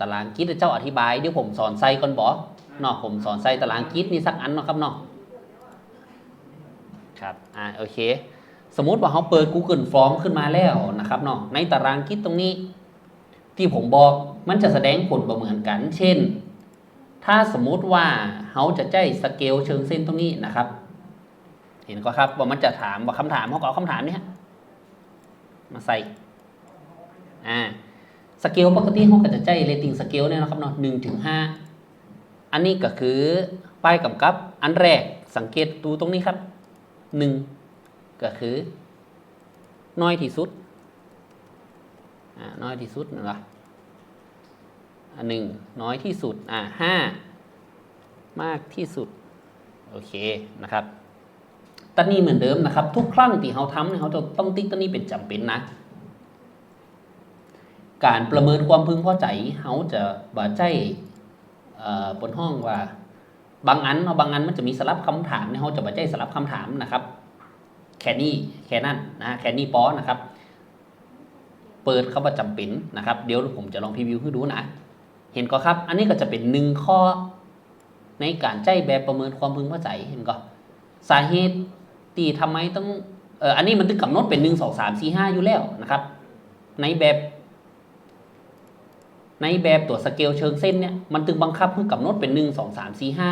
ตารางกิจเจ้าอธิบายเดี๋ยวผมสอนใส่ก่อนบอเนาะผมสอนใส่ตารางกิจนี่สักอันเนาะครับเนาะครับอ่าโอเค สมมติว่าเขาเปิด Google Form ขึ้นมาแล้วนะครับเนาะในตารางกิจตรงนี้ ที่ผมบอกมันจะแสดงผลบ่เหมือนกัน เช่น ถ้าสมมุติว่าเขาจะใจสเกลเชิงเส้นตรงนี้นะครับ เห็นก็ครับว่ามันจะถามว่าคำถามเขาก็เอาคำถามนี้มาใส่อ่า สเกลปกติเขาก็จะใจเรตติ้งสเกลเนี่ยนะครับเนาะหนึ่งถึงห้าอันนี้ก็คือป้ายกำกับ อันแรกสังเกตดูตรงนี้ครับหนึ่งก็คือ น้อยที่สุดอ่าน้อยที่สุดนะครับหนึ่งน้อยที่สุดอ่าห้ามากที่สุด โอเคนะครับตันนี้เหมือนเดิมนะครับ ทุกครั้งที่เขาทำเขาจะต้องติ๊กตันนี้เป็นจำเป็นนะ การประเมินความพึงพอใจเขาจะบ่ใจบนห้องว่า บางอันเนาะบางอันมันจะมีสลับคำถามเนี่ยเขาจะบ่ใจสลับคำถามนะครับ แค่นี้แค่นั้นนะแค่นี้ปอนะครับ เปิดเข้าว่าจำเป็นนะครับ เดี๋ยวผมจะลองพรีวิวให้ดูนะ เห็นก็ครับ อันนี้ก็จะเป็นหนึ่งข้อในการใจแบบประเมินความพึงพอใจเห็นก็สาเหตุตีทำไมต้องเอออันนี้มันตึงกำหนดเป็นหนึ่งสองสามสี่ห้าอยู่แล้วนะครับ ในแบบ ในแบบตัวสเกลเชิงเส้นเนี่ยมันตึงบังคับให้กำหนดเป็นหนึ่งสองสามสี่ห้า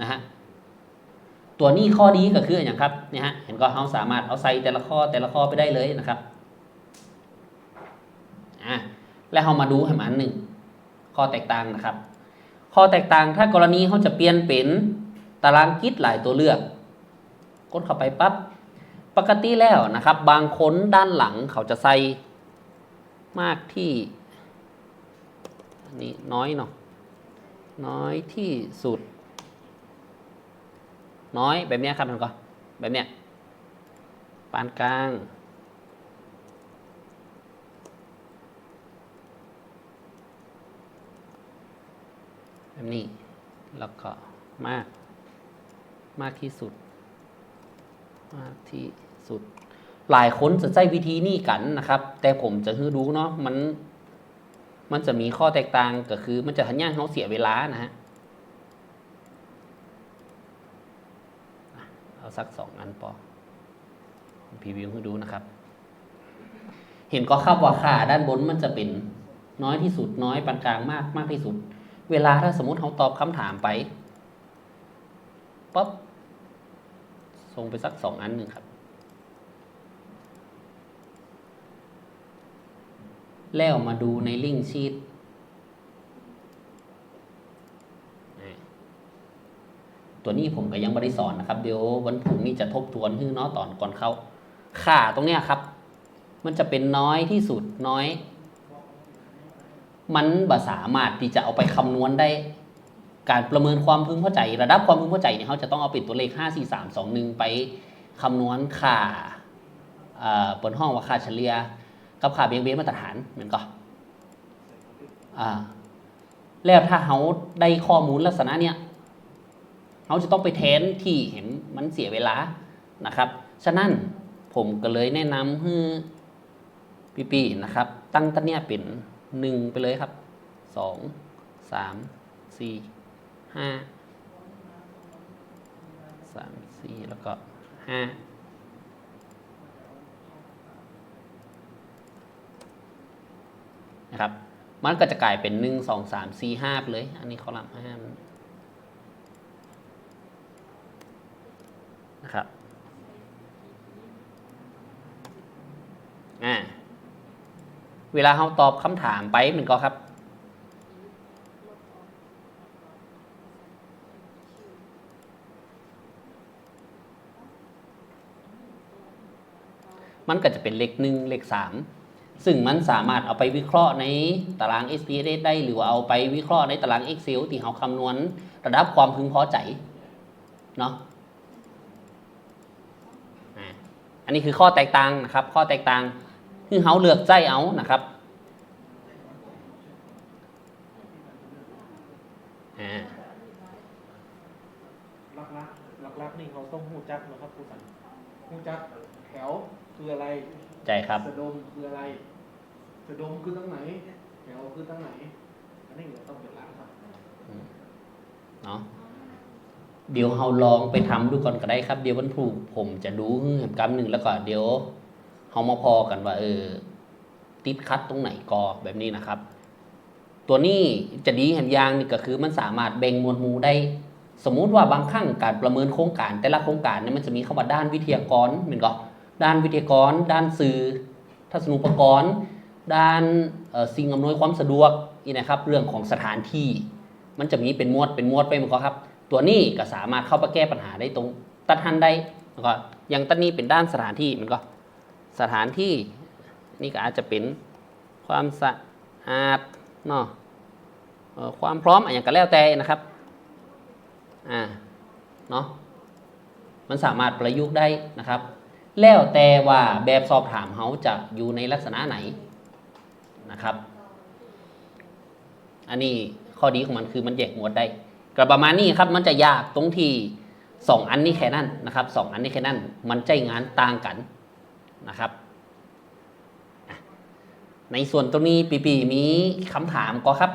นะฮะตัวนี้ข้อดีก็คืออย่างครับเนี่ยฮะเห็นก็เราสามารถเอาใส่แต่ละข้อแต่ละข้อไปได้เลยนะครับอะแล้วเรามาดูให้มันหนึ่งข้อแตกต่างนะครับ ข้อแตกต่างถ้ากรณีเขาจะเปลี่ยนเป็นตารางกิจหลายตัวเลือก กดเข้าไปปั๊บปกติแล้วนะครับ บางคนด้านหลังเขาจะใส่มากที่ นนี้น้อยเนาะน้อยที่สุด น้อยแบบนี้ครับมันก็แบบเนี้ยปานกลางแบบนี้แล้วก็มาก มากที่สุด มากที่สุด หลายคนจะใช้วิธีนี้กันนะครับ แต่ผมจะให้ดูเนาะมัน มันจะมีข้อแตกต่างก็คือ มันจะทันย่างเขาเสียเวลานะฮะเอาสักสองอันพอพรีวิวให้ดูนะครับ เห็นก็ครับว่าค่าด้านบนมันจะเป็นน้อยที่สุดน้อยปานกลางมากมากที่สุด เวลาถ้าสมมติเขาตอบคำถามไปป๊บส่งไปสักสองอันหนึ่งครับ แล้วมาดูในลิงก์ชีตนี่ตัวนี้ผมก็ยังไม่ได้สอนนะครับ เดี๋ยววันพรุ่งนี้จะทบทวนให้เนาะตอนก่อนเข้า ค่าตรงเนี้ยครับ มันจะเป็นน้อยที่สุดน้อย มันบ่สามารถที่จะเอาไปคำนวณได้ การประเมินความพึงพอใจ ระดับความพึงพอใจเนี่ยเขาจะต้องเอาเป็นตัวเลข 5 4 3 2 1 ไปคำนวณค่าเอ่อบนห้องว่าค่าเฉลี่ย กับค่าเบียงเบนมาตรฐานเหมือนก็อ่าแล้วถ้าเขาได้ข้อมูลลักษณะเนี้ยเขาจะต้องไปแทนที่เห็นมันเสียเวลานะครับ ฉะนั้นผมก็เลยแนะนำให้พี่ๆนะครับ ตั้งตั้งเนี้ยเป็นหนึ่งไปเลยครับสองสามสี่ห้าสามสี่แล้วก็ห้า นะครับมันก็จะกลายเป็นหนึ่งสองสามสี่ห้าไปเลย อันนี้คอลัมน์ห้านะครับอ่าเวลาเราตอบคำถามไปมันก็ครับ มันก็จะเป็นเลขหนึ่งเลขสาม ซึ่งมันสามารถเอาไปวิเคราะห์ในตาราง SPSS ได้ หรือว่าเอาไปวิเคราะห์ในตาราง Excel ที่เขาคำนวณระดับความพึงพอใจเนาะอันนี้คือข้อแตกต่างนะครับ ข้อแตกต่างคือเขาเลือกใจเอานะครับอ่า ลักลักลักลักๆนี่เขาต้องหูจักนะครับครูสันหูจักแถ วคืออะไรใจครับ สะดมคืออะไรสะดมคือตรงไหนแถแถวคือตั้งไหน อันนี้เราต้องเป็นหลักครับเนาะเดี๋ยวเราลองไปทำดูก่อนก็ได้ครับ เดี๋ยววันพรุ่งผมจะดูแหมกำหนึ่งแล้วก็เดี๋ยวเรามาพอกันว่า เออ ติดคัดตรงไหนกอแบบนี้นะครับ ตัวนี้จะดีแห่งอยางนี่ก็คือมันสามารถแบ่งหมวดหมู่ได้ สมมุติว่าบางครั้งการประเมินโครงการ แต่ละโครงการเนี่ยมันจะมีคำว่าด้านวิทยากรเหมือนก็ ด้านวิทยากร ด้านสื่อ ทัศนุปกรณ์ ด้านสิ่งอำนวยความสะดวกนี่นะครับ เรื่องของสถานที่ มันจะมีเป็นมวดเป็นมวดไปมือนกันครับ ตัวนี้ก็สามารถเข้าไปแก้ปัญหาได้ตรงตัดทันได้แล้วก็อย่างตันนี้เป็นด้านสถานที่มันก็สถานที่นี่ก็อาจจะเป็นความสะอาดเนาะความพร้อมอะไรอย่างก็แล้วแต่นะครับอ่าเนาะมันสามารถประยุกต์ได้นะครับ แล้วแต่ว่าแบบสอบถามเขาจะอยู่ในลักษณะไหนนะครับ อันนี้ข้อดีของมันคือมันแยกหมวดได้ก็ประมาณนี้ครับมันจะยากตรงที่สองอันนี้แค่นั้นนะครับสองอันนี้แค่นั้น มันใจงานต่างกันนะครับ ในส่วนตรงนี้ปีปีมีคำถามก็ครับ